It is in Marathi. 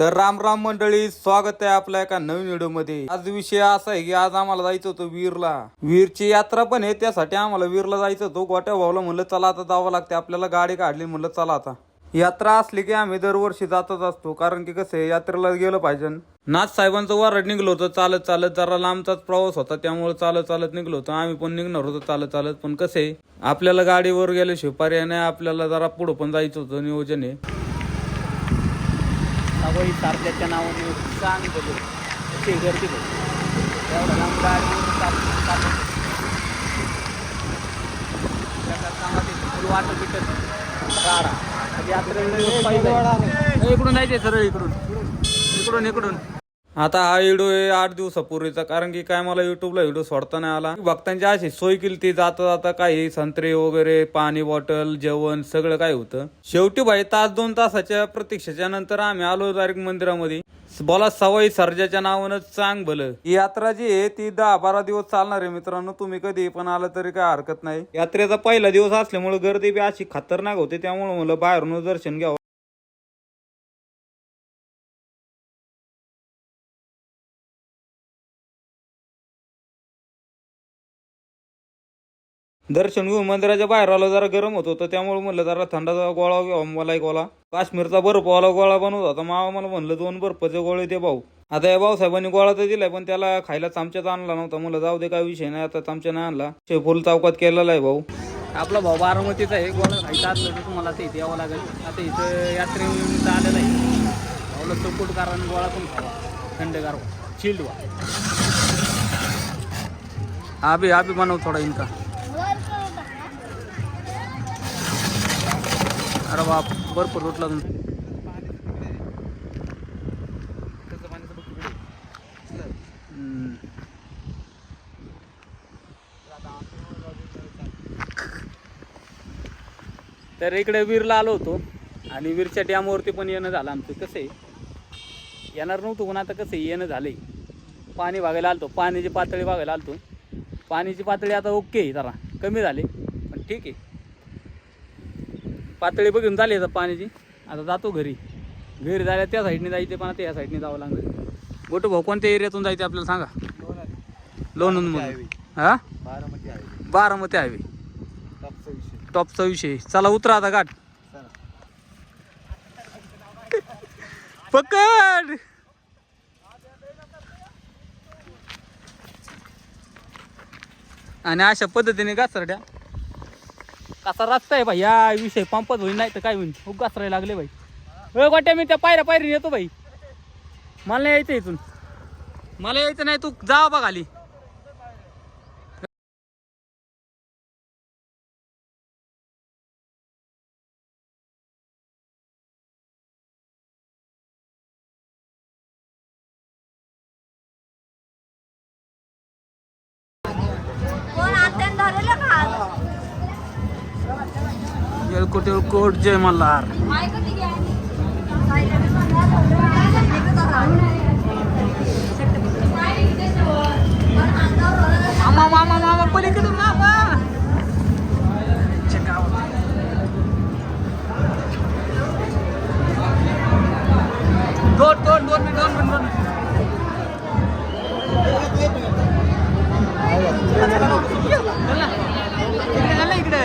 तर राम राम मंडळी स्वागत आहे आपल्या एका नवीन व्हिडिओमध्ये. आज विषय असा आहे की आज आम्हाला जायचं होतं वीरला. वीरची यात्रा पण आहे त्यासाठी आम्हाला वीरला जायचं होतं. गोट्या भाऊला म्हणलं चला आता जावं लागते आपल्याला गाडी काढली म्हणलं चला आता. यात्रा असली की आम्ही दरवर्षी जातच असतो कारण की कसं आहे यात्रेला गेलं पाहिजे. नाथ साहेबांचं वारड निघलो होतं चालत चालत जरा लांबचाच प्रवास होता त्यामुळे चालत चालत निघलो होतो. आम्ही पण निघणार होतो चालत चालत. पण कसं आहे आपल्याला गाडीवर गेल्याशिवाय पर्याय नाही आपल्याला जरा पुढं पण जायचं होतं नियोजन आहे. सवयी तारल्याच्या नावाने सांग बोलू अशी गर्दी बघू एवढं लांब गाडी वाटत बिटत राडा. यात्रेला इकडून नाही ते सरळ इकडून. इकडून इकडून. आता हा व्हिडिओ आहे आठ दिवसापूर्वीचा कारण की काय मला युट्यूबला व्हिडिओ सोडता नाही आला. भक्तांची अशी सोय केली ती जाता जाता काही संत्रे वगैरे पाणी बॉटल जेवण सगळं काय होतं. शेवटी भाई तास दोन तासाच्या प्रतीक्षेच्या नंतर आम्ही आलो डायरेक्ट मंदिरामध्ये. बोला सवाई सर्जाच्या नावानं चांग भलं ही यात्रा जी आहे ती दहा बारा दिवस चालणार आहे मित्रांनो. तुम्ही कधी पण आलं तरी काय हरकत नाही. यात्रेचा पहिला दिवस असल्यामुळे गर्दी बी अशी खतरनाक होते त्यामुळे मला बाहेरून दर्शन घ्यावं. दर्शन घेऊन मंदिराच्या बाहेर आलो जरा गरम होत होतं त्यामुळे म्हणलं जरा थंडाचा गोळा घ्यावा मला एक गोळा काश्मीरचा बर्फवाला गोळा बनवत होता मावा मला म्हणलं दोन बर्फाचे गोळे दे भाऊ. आता या भाऊसाहेबांनी गोळा तर दिलाय पण त्याला खायला चमच्यात आणला नव्हता. म्हणलं जाऊ दे काय विषय नाही आता चमच्या नाही आणला शेफुल चौकात केलेला आहे भाऊ. आपला भाऊ बारामतीचा आहे गोळा खायचा असलं तर तुम्हाला ते इथे यावं लागेल. आता इथं यात्रेनिमित्त आलेलं आहे. भाऊला चौकट करा आणि गोळा पण खावा थंडगार चिल्ड व्हा. आबी आबी बनव थोडा इनका अरे बाप भरपूर लोटला तर इकडे वीरला आलो होतो आणि वीरच्या डॅमवरती पण येणं झालं आमचं. कसं आहे? येणार नव्हतं पण आता कसं आहे? येणं झालंय. पाणी बघायला आलतो. पाण्याची पातळी बघायला आलतो. पाण्याची पातळी आता ओके आहे जरा. कमी झाली. पण ठीक आहे. पातळी बघून झाली आता पाण्याची. आता जातो घरी. घरी जायला त्या साईडने जायचे पण आता या साईडने जावं लागलं. गोटू भाऊ कोणत्या एरियातून जायचे आपल्याला सांगा? लोणंद मधून हा? बारामती हायवे टॉपचा विषय. टॉपचा विषय. चला उतरा आता गाठ पकड! आणि अशा पद्धतीने घासरड्या. कसा रस्ता आहे भाई? या विषय पंपच होईल नाही तर काय होईल खूप घासरायला लागले भाई. अ गोट्या मी त्या पायऱ्या पायरी येतो भाई. मला नाही यायचं इथून. मला यायचं नाही तू जा बघाली एळकोट एळकोट जय मल्हार. मामा मामा दोन दोन दोन दोन दोन दोन झालं इकडे.